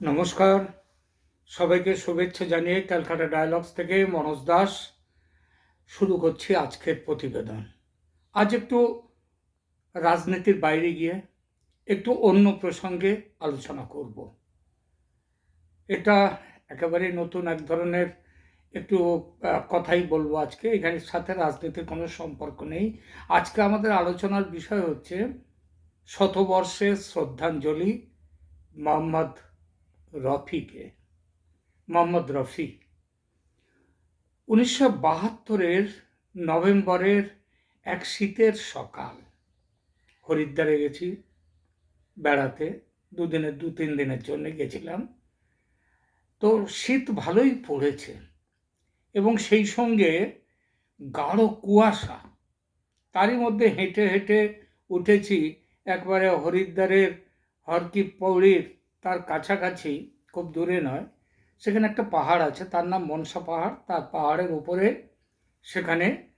নমস্কার। সবাইকে শুভেচ্ছা জানিয়ে ক্যালকাটা ডায়ালগস থেকে মনোজ দাস শুরু করছি আজকের প্রতিবেদন। আজ একটু রাজনীতির বাইরে গিয়ে একটু অন্য প্রসঙ্গে আলোচনা করব। এটা একেবারে নতুন এক ধরনের একটু কথাই বলব আজকে। এখানের সাথে রাজনীতির কোনো সম্পর্ক নেই। আজকে আমাদের আলোচনার বিষয় হচ্ছে শতবর্ষের শ্রদ্ধাঞ্জলি মোহাম্মদ রফিকে, মোহাম্মদ রফি। উনিশশো বাহাত্তরের নভেম্বরের এক শীতের সকাল। হরিদ্বারে গেছি, বেড়াতে, দুদিনের, দু, তিন দিনের জন্য গেছিলাম। তো শীত ভালোই পড়েছে এবং সেই সঙ্গে গাঢ় কুয়াশা। তারই মধ্যে হেঁটে হেঁটে উঠেছি একবারে হরিদ্বারের হরকি পৌড়ির তার কাছাকাছি, খুব দূরে নয়, সেখানে একটা পাহাড় আছে, তার নাম মনসা পাহাড়, তার পাহাড়ের উপরে সেখানে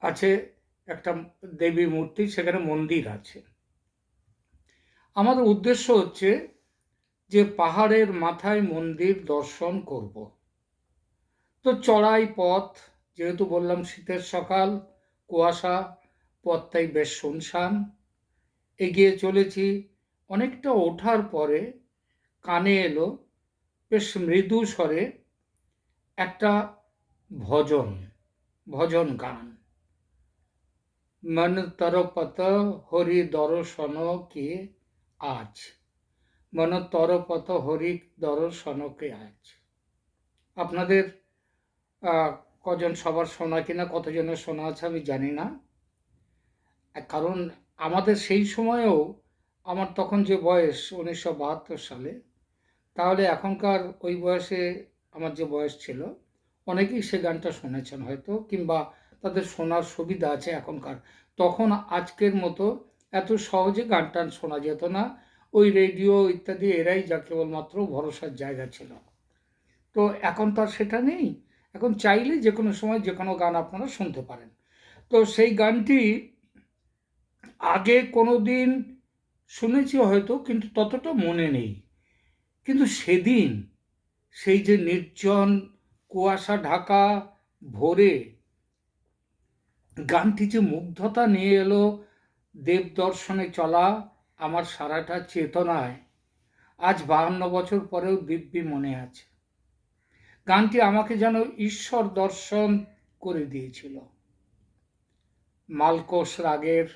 আছে একটা দেবী মূর্তি, সেখানে মন্দির আছে। আমাদের উদ্দেশ্য হচ্ছে যে পাহাড়ের মাথায় মন্দির দর্শন করব। তো চড়াই পথ, যেহেতু বললাম শীতের সকাল, কুয়াশা পথটাই বেশ শুনশান। এগিয়ে চলেছি। অনেকটা ওঠার পরে কানে এলো, বেশ মৃদু স্বরে একটা ভজন ভজন গান। মন তরপত হরি দর্শন কে আজ? মন তরপত হরি দর্শন কে আজ? আপনাদের কজন সবার শোনা কিনা, কতজনের শোনা আছে আমি জানি না। কারণ আমাদের সেই সময়েও আমার তখন যে বয়স উনিশশো বাহাত্তর সালে তাহলে এখনকার ওই বয়সে আমার যে বয়স ছিল, অনেকেই সে গানটা শুনেছেন হয়তো, কিংবা তাদের শোনার সুবিধা আছে এখনকার। তখন আজকের মতো এত সহজে গান টান শোনা যেত না, ওই রেডিও ইত্যাদি এরাই যা কেবলমাত্র ভরসার জায়গা ছিল। তো এখন তো আর সেটা নেই, এখন চাইলে যে কোনো সময় যে কোনো গান আপনারা শুনতে পারেন। তো সেই গানটি আগে কোনো দিন শুনেছি হয়তো, কিন্তু ততটা মনে নেই। কিন্তু সেদিন সেই যে নির্জন কুয়াশা ঢাকা ভোরে গানটি যে মুগ্ধতা নিয়ে এলো দেব দর্শনে চলা আমার সারাটা চেতনায়, আজ বাহান্ন বছর পরেও দিব্যি মনে আছে। গানটি আমাকে যেন ঈশ্বর দর্শন করে দিয়েছিল। মালকোষ রাগের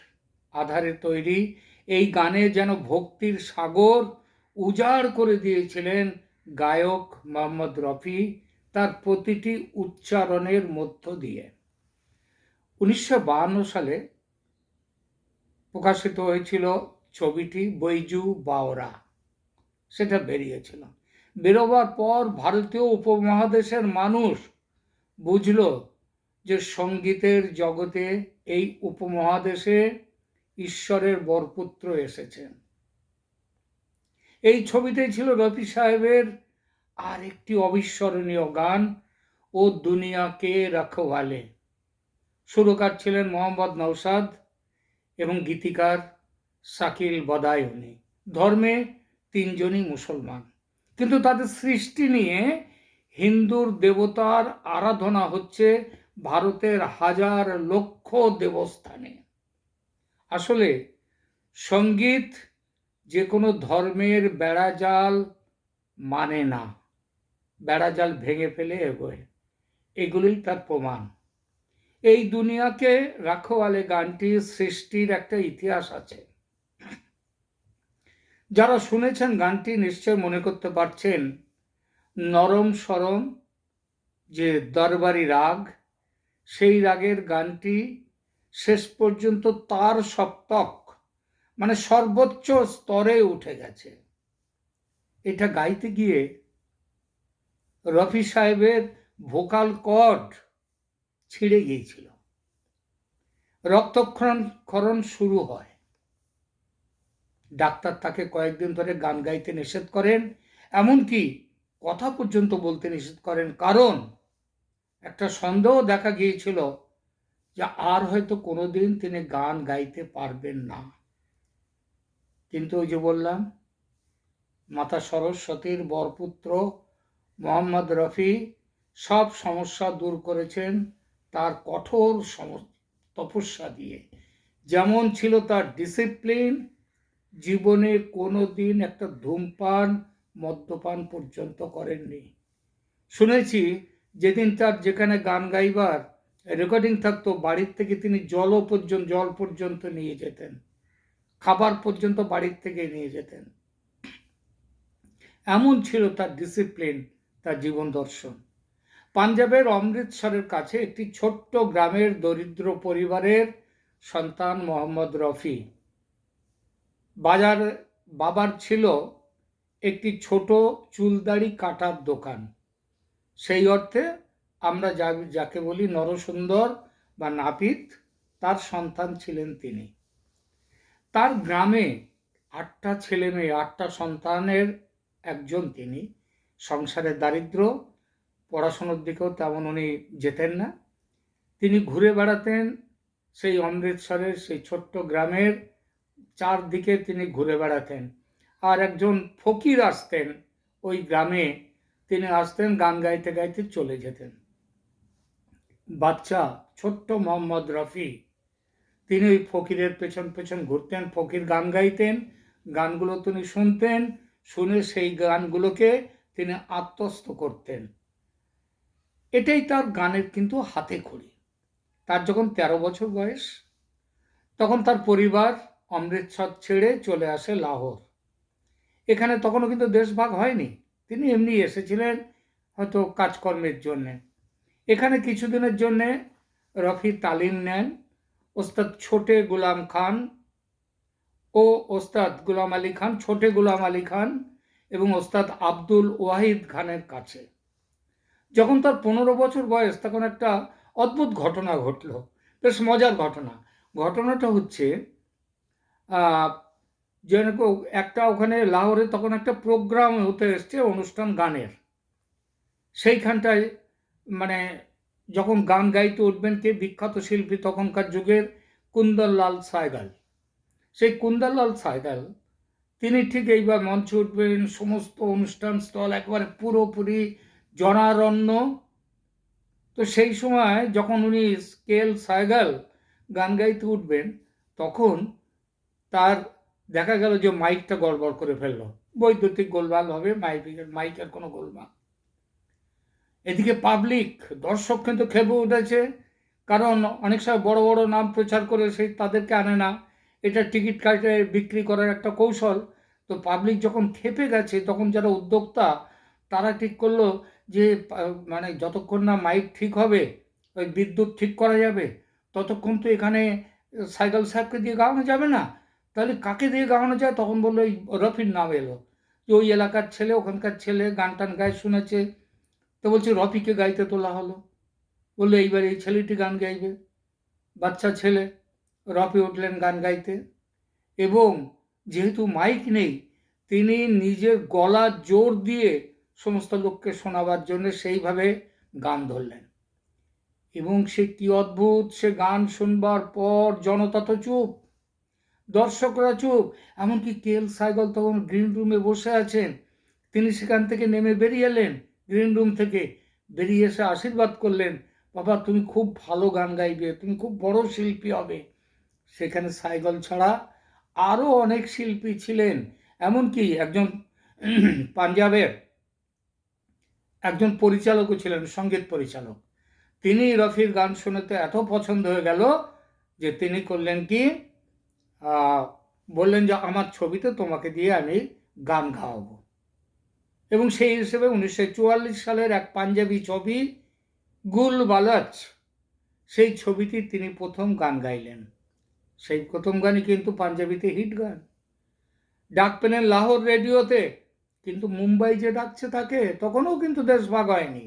আধারে তৈরি এই গানে যেন ভক্তির সাগর উজাড় করে দিয়েছিলেন গায়ক মোহাম্মদ রফি তার প্রতিটি উচ্চারণের মধ্য দিয়ে। উনিশশো সালে প্রকাশিত হয়েছিল ছবিটি বৈজু বাওরা। সেটা বেরিয়েছিল। বেরোবার পর ভারতীয় উপমহাদেশের মানুষ বুঝল যে সঙ্গীতের জগতে এই উপমহাদেশে ঈশ্বরের বরপুত্র এসেছেন। এই ছবিতে ছিল রফি সাহেবের আর একটি অবিস্মরণীয় গান, ও দুনিয়াকে রখওয়ালে সুরকার ছিলেন মোহাম্মদ নৌসাদ এবং গীতিকার শাকিল বদায়নি। ধর্মে তিনজনই মুসলমান। কিন্তু তাদের সৃষ্টি নিয়ে হিন্দুর দেবতার আরাধনা হচ্ছে ভারতের হাজার লক্ষ দেবস্থানে। আসলে সংগীত যে কোনো ধর্মের বেড়াজাল মানে না। বেড়াজাল ভেঙে ফেলে এগোয়। এগুলোই তার প্রমাণ। এই দুনিয়াকে রাখোয়ালে গানটির সৃষ্টির একটা ইতিহাস আছে। যারা শুনেছেন গানটি নিশ্চয় মনে করতে পারছেন, নরম সরম যে দরবারি রাগ, সেই রাগের গানটি শেষ পর্যন্ত তার সপ্তক মানে সর্বোচ্চ স্তরে উঠে গেছে। এটা গাইতে গিয়ে রফি সাহেবের ভোকাল কর্ড ছিঁড়ে গিয়েছিল। রক্তক্ষরণ, ক্ষরণ শুরু হয়। ডাক্তার তাকে কয়েকদিন ধরে গান গাইতে নিষেধ করেন, এমনকি কথা পর্যন্ত বলতে নিষেধ করেন। কারণ একটা সন্দেহ দেখা গিয়েছিল যে আর হয়তো কোনোদিন তিনি গান গাইতে পারবেন না। কিন্তু ওই যে বললাম, মাতা সরস্বতীর বরপুত্র মোহাম্মদ রফি সব সমস্যা দূর করেছেন তার কঠোর সম- তপস্যা দিয়ে। যেমন ছিল তার ডিসিপ্লিন জীবনে কোনো দিন একটা ধূমপান, মদ্যপান পর্যন্ত করেননি। শুনেছি যেদিন তার যেখানে গান গাইবার রেকর্ডিং থাকতো, বাড়ির থেকে তিনি জলও পর্যন্ত, জল পর্যন্ত নিয়ে যেতেন। খাবার পর্যন্ত বাড়ির থেকে নিয়ে যেতেন। এমন ছিল তার ডিসিপ্লিন তার জীবন দর্শন। পাঞ্জাবের অমৃতসরের কাছে একটি ছোট্ট গ্রামের দরিদ্র পরিবারের সন্তান মোহাম্মদ রফি। বাজার, বাবার ছিল একটি ছোট চুলদাড়ি কাটার দোকান। সেই অর্থে আমরা যা, যাকে বলি নরসুন্দর বা নাপিত, তার সন্তান ছিলেন তিনি। তার গ্রামে আটটা ছেলে মেয়ে, আটটা সন্তানের একজন তিনি। সংসারের দারিদ্র, পড়াশুনোর দিকেও তেমন উনি যেতেন না। তিনি ঘুরে বেড়াতেন সেই অমৃতসরের, সেই ছোট্ট গ্রামের চারদিকে তিনি ঘুরে বেড়াতেন। আর একজন ফকির আসতেন ওই গ্রামে, তিনি আসতেন, গান গাইতে গাইতে চলে যেতেন। বাচ্চা ছোট্ট মোহাম্মদ রফি তিনি ওই ফকিরের পেছন পেছন ঘুরতেন, ফকির গান গাইতেন, গানগুলো তিনি শুনতেন, শুনে সেই গানগুলোকে তিনি আত্মস্থ করতেন। এটাই তার গানের কিন্তু হাতে খড়ি। তার যখন তেরো বছর বয়স, তখন তার পরিবার অমৃতসর ছেড়ে চলে আসে লাহোর। এখানে তখনও কিন্তু দেশভাগ হয়নি। তিনি এমনি এসেছিলেন হয়তো কাজকর্মের জন্যে। এখানে কিছুদিনের জন্যে রফি তালিম নেন। ওস্তাদ ছোটে গুলাম খান ও ওস্তাদ গুলাম আলী খান, ছোটে গুলাম আলী খান এবং ওস্তাদ আব্দুল ওয়াহিদ খানের কাছে। যখন তার পনেরো বছর বয়স, তখন একটা অদ্ভুত ঘটনা ঘটল। বেশ মজার ঘটনা। ঘটনাটা হচ্ছে যেন একটা ওখানে লাহোরে তখন একটা প্রোগ্রাম হতে এসছে অনুষ্ঠান গানের। সেইখানটায় মানে যখন গান গাইতে উঠবেন কে বিখ্যাত শিল্পী তখনকার যুগের কুন্দরলাল সাইগাল সেই কুন্দরলাল সাইগাল তিনি ঠিক এইবার মঞ্চে উঠবেন, সমস্ত অনুষ্ঠান স্থল একবারে পুরোপুরি জনারণ্য। তো সেই সময় যখন উনি স্কেল সাইগাল গান গাইতে উঠবেন, তখন তার দেখা গেল যে মাইকটা গড়বড় করে ফেলল। বৈদ্যুতিক গোলমাল হবে মাইকের মাইকের কোনো গোলমাল। এদিকে পাবলিক দর্শক কিন্তু খেপে উঠেছে। কারণ অনেক সময় বড় বড় নাম প্রচার করে সেই তাদেরকে আনে না। এটা টিকিট কাটে, বিক্রি করার একটা কৌশল। তো পাবলিক যখন খেপে গেছে, তখন যারা উদ্যোক্তা, তারা ঠিক করল যে মানে যতক্ষণ না মাইক ঠিক হবে, ওই বিদ্যুৎ ঠিক করা যাবে, ততক্ষণ তো এখানে সাইকেল সাহেবকে দিয়ে গাওয়ানো যাবে না। তাহলে কাকে দিয়ে গাওয়ানো যায়? তখন বলল ওই রফির নাম এলো। যে ওই এলাকার ছেলে, ওখানকার ছেলে গান টান গায়ে শুনেছে। তো বলছে, রফিকে গাইতে তোলা হলো। বলল, এইবার এই ছেলেটি গান গাইবে। বাচ্চা ছেলে, রফি উঠলেন গান গাইতে। এবং যেহেতু মাইক নেই, তিনি নিজের গলা জোর দিয়ে সমস্ত লোককে শোনাবার জন্য সেইভাবে গান ধরলেন। এবং সে কি অদ্ভুত, সে গান শুনবার পর জনতা তো চুপ, দর্শকরা চুপ। এমনকি কেল সাইগল তখন গ্রিন রুমে বসে আছেন, তিনি সেখান থেকে নেমে বেরিয়ে এলেন। গ্রিন রুম থেকে বেরিয়ে এসে আশীর্বাদ করলেন, বাবা, তুমি খুব ভালো গান গাইবে, তুমি খুব বড় শিল্পী হবে। সেখানে সাইগল ছাড়া আরও অনেক শিল্পী ছিলেন, এমনকি একজন পাঞ্জাবের একজন পরিচালকও ছিলেন, সংগীত পরিচালক। তিনি রফির গান শুনে তো এত পছন্দ হয়ে গেল যে তিনি করলেন কি বললেন যে, আমার ছবিতে তোমাকে দিয়ে আমি গান গাওয়াবো। এবং সেই হিসেবে উনিশশো চুয়াল্লিশ সালের এক পাঞ্জাবি ছবি, গুল বালাচ, সেই ছবিটি তিনি প্রথম গান গাইলেন। সেই প্রথম গানই কিন্তু পাঞ্জাবিতে হিট গান। ডাক পেলেন লাহোর রেডিওতে কিন্তু মুম্বাই যে ডাকছে তাকে, তখনও কিন্তু দেশভাগ হয়নি।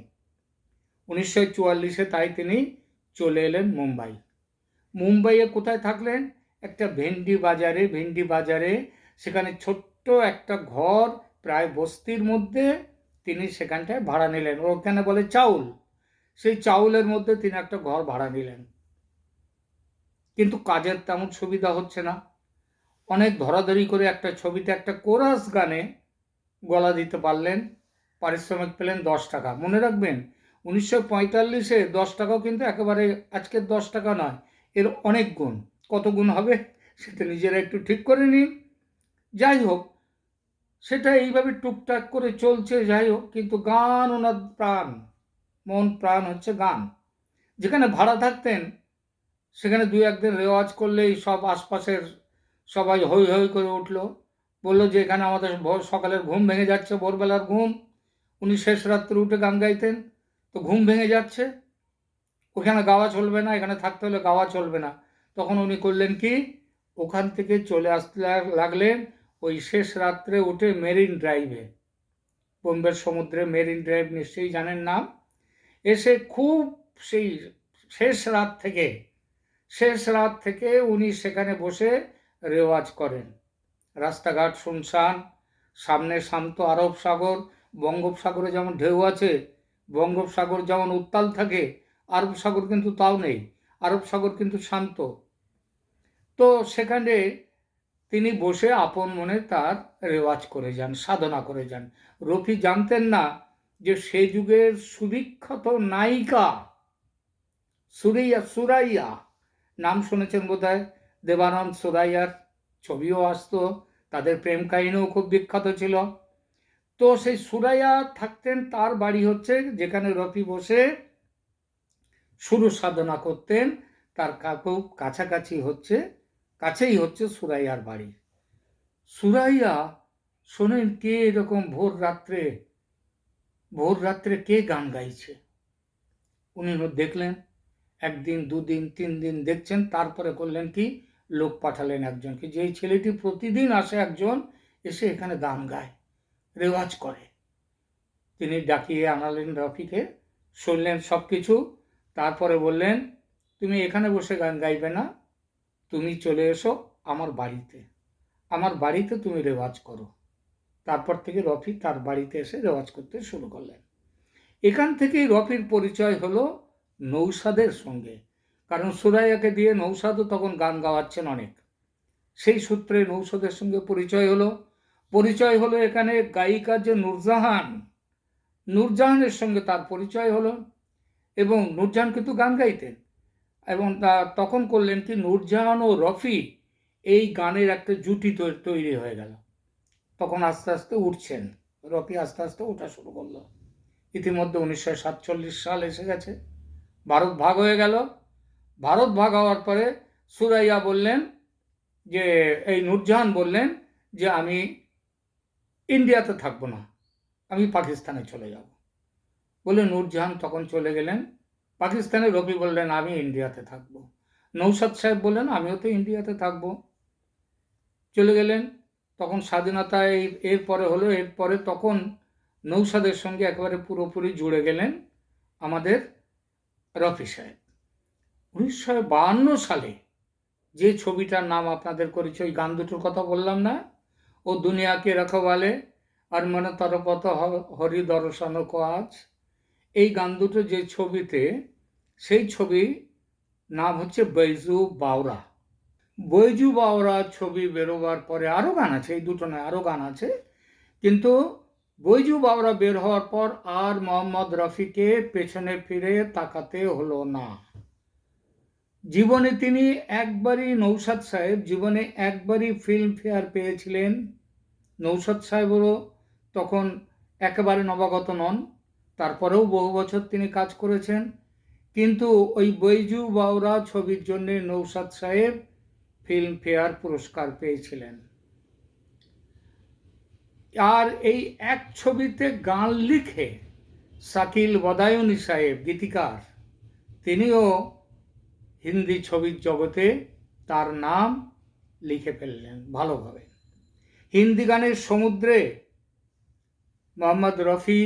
উনিশশো চুয়াল্লিশে তাই তিনি চলে এলেন মুম্বাই। মুম্বাইয়ে কোথায় থাকলেন? একটা ভেন্ডি বাজারে ভেন্ডি বাজারে, সেখানে ছোট্ট একটা ঘর প্রায় বস্তির মধ্যে তিনি সেখানটায় ভাড়া নিলেন। ওখানে বলে চাউল। সেই চাউলের মধ্যে তিনি একটা ঘর ভাড়া নিলেন। কিন্তু কাজের তেমন সুবিধা হচ্ছে না। অনেক ধরাধরি করে একটা ছবিতে একটা কোরাস গানে গলা দিতে পারলেন, পারিশ্রমিক পেলেন দশ টাকা। মনে রাখবেন, উনিশশো পঁয়তাল্লিশে দশ টাকাও কিন্তু একেবারে আজকের দশ টাকা নয়, এর অনেক গুণ। কত গুণ হবে সেটা নিজেরা একটু ঠিক করে নিন। যাই হোক সেটা এইভাবে টুকটাক করে চলছে, যাই হোক, কিন্তু গান ওনার প্রাণ, মন প্রাণ হচ্ছে গান। যেখানে ভাড়া থাকতেন, সেখানে দু একদিন রেওয়াজ করলেই সব আশপাশের সবাই হই হই করে উঠল। বলল যে, এখানে আমাদের সকালের ঘুম ভেঙে যাচ্ছে, ভোরবেলার ঘুম। উনি শেষ রাত্রে উঠে গান গাইতেন। তো ঘুম ভেঙে যাচ্ছে, ওখানে গাওয়া চলবে না, এখানে থাকতে হলে গাওয়া চলবে না। তখন উনি করলেন কি? ওখান থেকে চলে আসতে লাগলেন ওই শেষ রাত্রে উঠে মেরিন ড্রাইভে, বোম্বের সমুদ্রে মেরিন ড্রাইভ নিশ্চয়ই জানেন নাম, এসে খুব সেই শেষ রাত থেকে, শেষ রাত থেকে উনি সেখানে বসে রেওয়াজ করেন। রাস্তাঘাট শুনশান, সামনে শান্ত আরব সাগর, বঙ্গোপসাগরে যেমন ঢেউ আছে, বঙ্গোপসাগর যেমন উত্তাল থাকে, আরব সাগর কিন্তু তাও নেই, আরব সাগর কিন্তু শান্ত। তো সেখানে তিনি বসে আপন মনে তার রেওয়াজ করে যান, সাধনা করে যান। রফি জানতেন না যে সে যুগের সুবিখ্যাত নায়িকা সুরাইয়া সুরাইয়া। নাম শুনেছেন বোধ হয় দেবানন্দ সুরাইয়ার ছবিও আসতো, তাদের প্রেম কাহিনীও খুব বিখ্যাত ছিল। তো সেই সুরাইয়া থাকতেন, তার বাড়ি হচ্ছে যেখানে রফি বসে শুরু সাধনা করতেন। তার কাকু কাছাকাছি হচ্ছে কাছেই হচ্ছে সুরাইয়ার বাড়ি। সুরাইয়া শোনেন কে এরকম ভোর রাত্রে ভোর রাত্রে কে গান গাইছে? উনি দেখলেন, একদিন, দুদিন তিন দিন দেখছেন, তারপরে করলেন কি? লোক পাঠালেন একজনকে। যেই ছেলেটি প্রতিদিন আসে একজন, এসে এখানে গান গায়, রেওয়াজ করে। তিনি ডাকিয়ে আনালেন রফিকে শুনলেন সব কিছু তারপরে বললেন, তুমি এখানে বসে গান গাইবে না? তুমি চলে এসো আমার বাড়িতে। আমার বাড়িতে তুমি রেওয়াজ করো। তারপর থেকে রফি তার বাড়িতে এসে রেওয়াজ করতে শুরু করলেন। এখান থেকেই রফির পরিচয় হলো নৌসাদের সঙ্গে। কারণ সুরাইয়াকে দিয়ে নৌসাদও তখন গান গাওয়াচ্ছেন অনেক। সেই সূত্রে নৌসাদের সঙ্গে পরিচয় হলো। পরিচয় হলো এখানে গায়িকা যে নূরজাহান। নূরজাহানের সঙ্গে তার পরিচয় হলো এবং নূরজাহান কিন্তু গান গাইতেন। এবং তখন করলেন কি? নূরজাহান ও রফি এই গানের একটা জুটি তৈরি হয়ে গেল। তখন আস্তে আস্তে উঠছেন। রফি আস্তে আস্তে ওঠা শুরু করল। ইতিমধ্যে উনিশশো সাতচল্লিশ সাল এসে গেছে। ভারত ভাগ হয়ে গেল। ভারত ভাগ হওয়ার পরে সুরাইয়া বললেন যে, এই নূরজাহান বললেন যে, আমি ইন্ডিয়াতে থাকব না। আমি পাকিস্তানে চলে যাব। বলে নূরজাহান তখন চলে গেলেন। পাকিস্তানে রবি বললেন, আমি ইন্ডিয়াতে থাকব। নৌসাদ সাহেব বললেন, আমিও তো ইন্ডিয়াতে থাকব। চলে গেলেন। তখন স্বাধীনতা এই এরপরে হলো এরপরে তখন নৌসাদের সঙ্গে একেবারে পুরোপুরি জুড়ে গেলেন আমাদের রফি সাহেব। উনিশশো বাহান্ন সালে যে ছবিটার নাম আপনাদের করেছে, ওই গান দুটোর কথা বললাম না? ও দুনিয়াকে রখবালে আর মনে তরপত হরি দর্শন আজ। এই গান দুটো যে ছবিতে, সেই ছবি নাম হচ্ছে বৈজু বাওরা। বৈজু বাওরা ছবি বেরোবার পরে আরও গান আছে, এই দুটো নয় আরও গান আছে। কিন্তু বৈজু বাওরা বের হওয়ার পর আর মোহাম্মদ রফিকে পেছনে ফিরে তাকাতে হলো না। জীবনে তিনি একবারই নৌসাদ সাহেব, জীবনে একবারই ফিল্ম ফেয়ার পেয়েছিলেন। নৌসাদ সাহেবেরও তখন একেবারে নবাগত নন। তারপরেও বহু বছর তিনি কাজ করেছেন। কিন্তু ওই বৈজু বাউরা ছবির জন্যে নৌসাদ সাহেব ফিল্ম ফেয়ার পুরস্কার পেয়েছিলেন। আর এই এক ছবিতে গান লিখে শাকিল বদায়নী সাহেব, গীতিকার। তিনিও হিন্দি ছবির জগতে তার নাম লিখে ফেললেন ভালোভাবে। হিন্দি গানের সমুদ্রে মোহাম্মদ রফি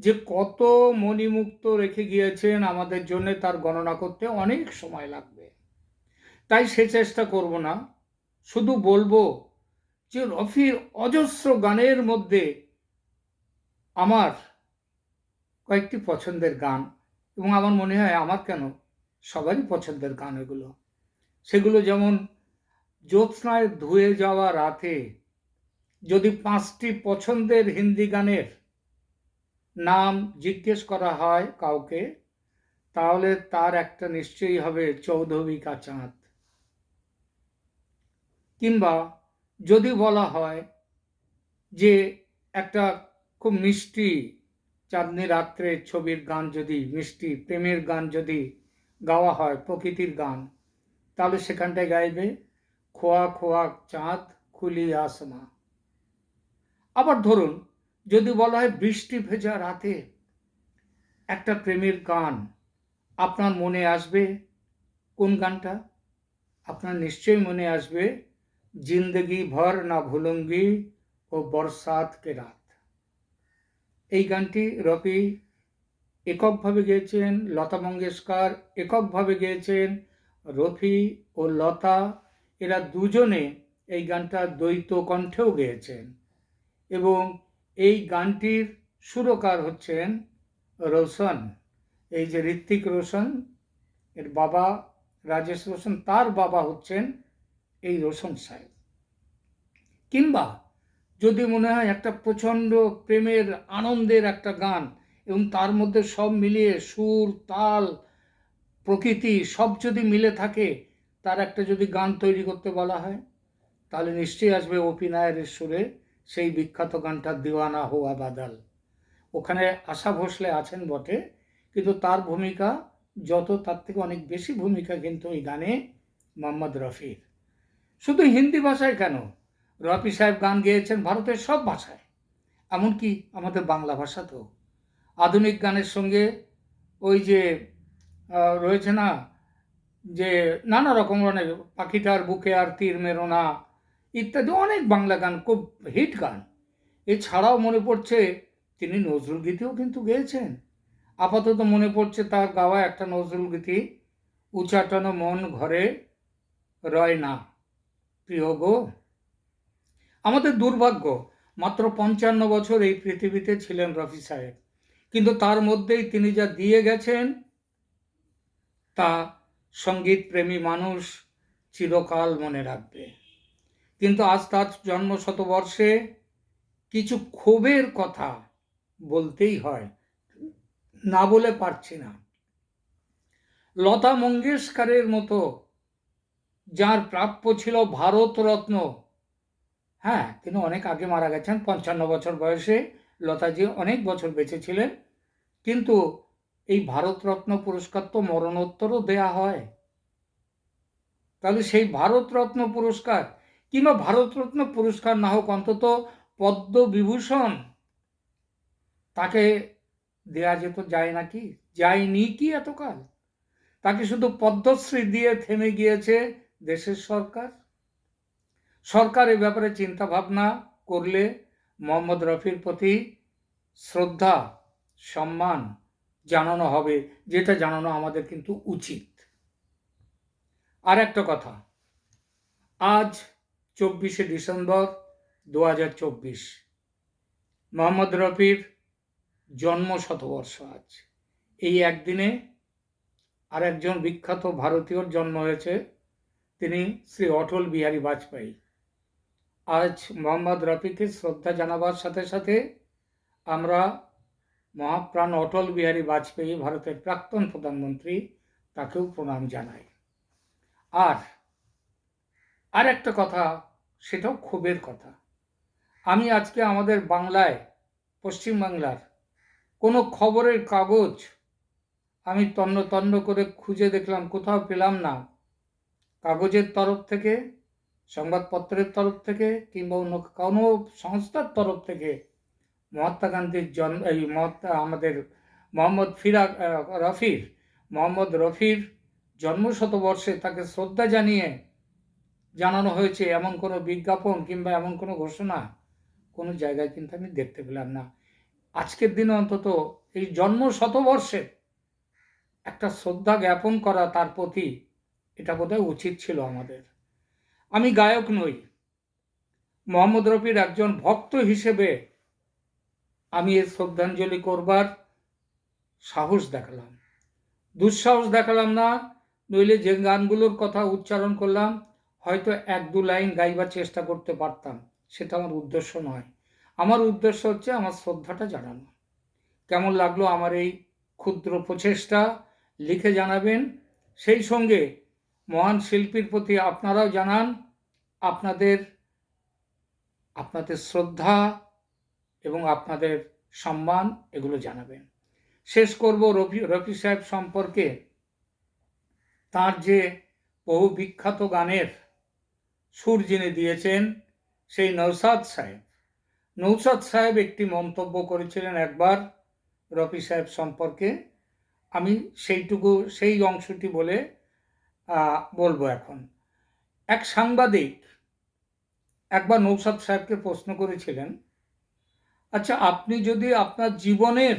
যে কত মণিমুক্ত রেখে গিয়েছেন আমাদের জন্য তার গণনা করতে অনেক সময় লাগবে। তাই সে চেষ্টা করব না। শুধু বলব যে রফির অজস্র গানের মধ্যে আমার কয়েকটি পছন্দের গান এবং আমার মনে হয় আমার কেন সবারই পছন্দের গান এগুলো। সেগুলো যেমন জ্যোৎস্নায় ধুয়ে যাওয়া রাতে যদি পাঁচটি পছন্দের হিন্দি গানের নাম জিজ্ঞেস করা হয় কাউকে, তাহলে তার একটা নিশ্চয়ই হবে চৌধবিকা চাঁদ। কিংবা যদি বলা হয় যে একটা খুব মিষ্টি চাঁদনি রাত্রে ছবির গান যদি, মিষ্টি প্রেমের গান যদি গাওয়া হয়, প্রকৃতির গান, তাহলে সেখানটায় গাইবে, খোয়া খোয়া চাঁদ খুলি আসমা আবার ধরুন যদি বলা হয় বৃষ্টি ভেজা রাতে একটা প্রেমের গান আপনার মনে আসবে, কোন গানটা? আপনার নিশ্চয়ই মনে আসবে, জিন্দগি ভর না ভুলুঙ্গি ও বরসাত কে রাত। এই গানটি রফি এককভাবে গেয়েছেন, লতা মঙ্গেশকর এককভাবে গেয়েছেন, রফি ও লতা, এরা দুজনে এই গানটা দ্বৈত কণ্ঠেও গেয়েছেন এবং এই গানটির সুরকার হচ্ছেন রোশন। এই যে ঋত্বিক রোশন, এর বাবা রাজেশ রোশন, তার বাবা হচ্ছেন এই রোশন সাহেব। কিংবা যদি মনে হয় একটা প্রচণ্ড প্রেমের, আনন্দের একটা গান এবং তার মধ্যে সব মিলিয়ে সুর, তাল, প্রকৃতি সব যদি মিলে থাকে, তার একটা যদি গান তৈরি করতে বলা হয়, তাহলে নিশ্চয়ই আসবে অপি নায়ারের সুরে সেই বিখ্যাত গানটা দিওয়ানা হুয়া বাদাল। ওখানে আশা ভোসলে আছেন বটে, কিন্তু তার ভূমিকা যত, তার থেকে অনেক বেশি ভূমিকা কিন্তু ওই গানে মোহাম্মদ রফির। শুধু হিন্দি ভাষায় কেন? রফি সাহেব গান গেয়েছেন ভারতের সব ভাষায়, এমনকি আমাদের বাংলা ভাষাতেও। আধুনিক গানের সঙ্গে ওই যে রয়েছে না, যে নানা রকম অনেক পাখিটার বুকে আর তীর মেরো না ইত্যাদি অনেক বাংলা গান, খুব হিট গান। এছাড়াও মনে পড়ছে তিনি নজরুল গীতিও কিন্তু গেয়েছেন। আপাতত মনে পড়ছে তার গাওয়া একটা নজরুল গীতি, উচাটানো মন ঘরে রয় না। প্রিয় গো, আমাদের দুর্ভাগ্য, মাত্র পঞ্চান্ন বছর এই পৃথিবীতে ছিলেন রফি সাহেব। কিন্তু তার মধ্যেই তিনি যা দিয়ে গেছেন, তা সংগীত প্রেমী মানুষ চিরকাল মনে রাখবে। কিন্তু আজ তার জন্ম শতবর্ষে কিছু ক্ষোভের কথা বলতেই হয়। না বলে পারছি না। লতা মঙ্গেশকরের মতো যার প্রাপ্য ছিল ভারতরত্ন হ্যাঁ তিনি অনেক আগে মারা গেছেন, পঞ্চান্ন বছর বয়সে। লতাজি অনেক বছর বেঁচে ছিলেন। কিন্তু এই ভারতরত্ন পুরস্কার তো মরণোত্তরও দেয়া হয়। তাহলে সেই ভারতরত্ন পুরস্কার কিংবা ভারতরত্ন পুরস্কার না হোক অন্তত পদ্ম বিভূষণ তাকে দেয়া যেত যায় নাকি? যায়নি কি এতকাল? তাকে শুধু পদ্মশ্রী দিয়ে থেমে গিয়েছে দেশের সরকার? সরকার এ ব্যাপারে চিন্তা ভাবনা করলে মোহাম্মদ রফির প্রতি শ্রদ্ধা, সম্মান জানানো হবে, যেটা জানানো আমাদের কিন্তু উচিত। আর একটা কথা, আজ চব্বিশে ডিসেম্বর দু হাজার চব্বিশ। মোহাম্মদ রফির জন্ম শতবর্ষ আজ। এই একদিনে আর একজন বিখ্যাত ভারতীয়র জন্ম হয়েছে, তিনি শ্রী অটল বিহারী বাজপেয়ী। আজ মোহাম্মদ রফিকে শ্রদ্ধা জানাবার সাথে সাথে আমরা মহাপ্রাণ অটল বিহারী বাজপেয়ী, ভারতের প্রাক্তন প্রধানমন্ত্রী, তাকেও প্রণাম জানাই। আর আর একটা কথা সেটাও ক্ষোভের কথা। আমি আজকে আমাদের বাংলায়, পশ্চিমবাংলার কোনো খবরের কাগজ আমি তন্ন তন্ন করে খুঁজে দেখলাম, কোথাও পেলাম না। কাগজের তরফ থেকে, সংবাদপত্রের তরফ থেকে কিংবা অন্য কোনো সংস্থার তরফ থেকে মহাত্মা গান্ধীর জন্ম, এই মহাত্মা, আমাদের মোহাম্মদ ফিরা রফির, মোহাম্মদ রফির জন্ম শতবর্ষে তাকে শ্রদ্ধা জানিয়ে জানানো হয়েছে, এমন কোনো বিজ্ঞাপন কিংবা এমন কোনো ঘোষণা কোনো জায়গায় কিন্তু আমি দেখতে পেলাম না। আজকের দিনে অন্তত এই জন্ম শতবর্ষে একটা শ্রদ্ধা জ্ঞাপন করা তার প্রতি এটা বোধহয় উচিত ছিল আমাদের। আমি গায়ক নই, মোহাম্মদ রফির একজন ভক্ত হিসেবে আমি এর শ্রদ্ধাঞ্জলি করবার সাহস দেখালাম। দুঃসাহস দেখালাম না, নইলে যে গানগুলোর কথা উচ্চারণ করলাম হয়তো এক দু লাইন গাইবার চেষ্টা করতে পারতাম, সেটা আমার উদ্দেশ্য নয়। আমার উদ্দেশ্য হচ্ছে আমার শ্রদ্ধাটা জানানো। কেমন লাগল আমার এই ক্ষুদ্র প্রচেষ্টা? লিখে জানাবেন। সেই সঙ্গে মহান শিল্পীর প্রতি আপনারাও জানান আপনাদের আপনাদের শ্রদ্ধা এবং আপনাদের সম্মান, এগুলো জানাবেন। শেষ করব রফি রফি সাহেব সম্পর্কে। তার যে বহু বিখ্যাত গানের সুর যিনি দিয়েছেন সেই নৌসাদ সাহেব। নৌসাদ সাহেব একটি মন্তব্য করেছিলেন একবার রফি সাহেব সম্পর্কে। আমি সেইটুকু, সেই অংশটি বলে বলব এখন। এক সাংবাদিক একবার নৌসাদ সাহেবকে প্রশ্ন করেছিলেন আচ্ছা আপনি যদি আপনার জীবনের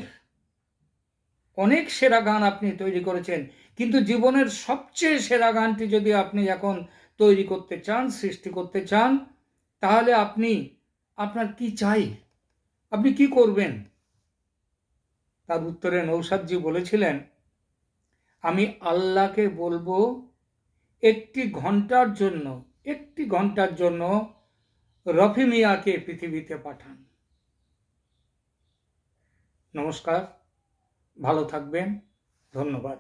অনেক সেরা গান আপনি তৈরি করেছেন, কিন্তু জীবনের সবচেয়ে সেরা গানটি যদি আপনি এখন তৈরি করতে চান, সৃষ্টি করতে চান, তাহলে আপনি, আপনার কি চাই? আপনি কি করবেন? তার উত্তরে নৌসাদজি বলেছিলেন, আমি আল্লাহকে বলব, একটি ঘণ্টার জন্য, একটি ঘণ্টার জন্য রফি মিয়াকে পৃথিবীতে পাঠান। নমস্কার, ভালো থাকবেন, ধন্যবাদ।